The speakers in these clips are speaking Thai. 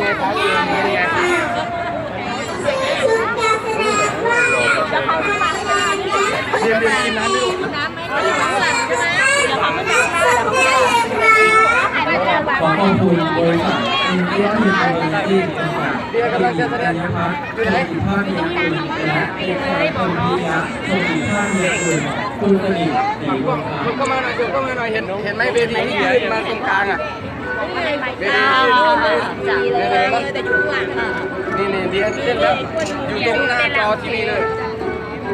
ไงครับนี่ไงจะเข้ามาให้ได้เรียนเรียนกินน้ำดิลูกน้ำไหมเขาอยู่ข้างหลังใช่ไหมเดี๋ยวเขาไม่ได้แล้เขาไม่ได้ถ่ายมาเจอบบขอขอบคุณบริษัทอินเดียทีมโปรตีนจำกัดเรียนกำลังจะแสดงนะครับอยู่ไหนสุภาพเมียคุณและเอกชัยคุณพิยะคุณสุภาพเมียคุณคุณสนิทดีวงศ์คุณเข้ามาหน่อยคุณเข้ามาหน่อยเห็นเห็นไหมเวทีที่ยืนมาตรงกลางอะ ดีเลยแต่อยู่ข้างหลังอะนี่นี่เดียนเล่นแล้วอยู่ตรงหน้าจอที่นี่เลย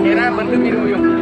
เห็นหน้ามันคือมีดูอยู่แค่นั้นแม่โอ้ยหนูเต้นแรงเลยลูกนี่หัวมันแรงไม่เป็นไรไม่เป็นไรไม่บอกนะปิดไม่ต้อง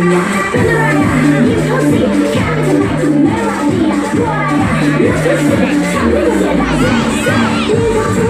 บแ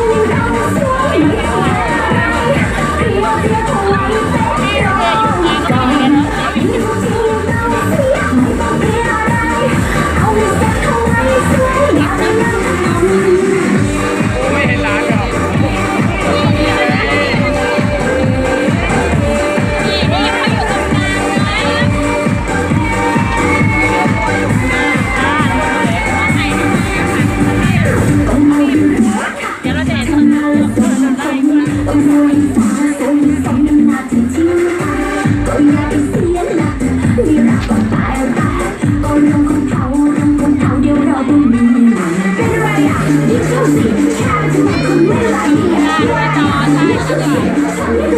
I'm not.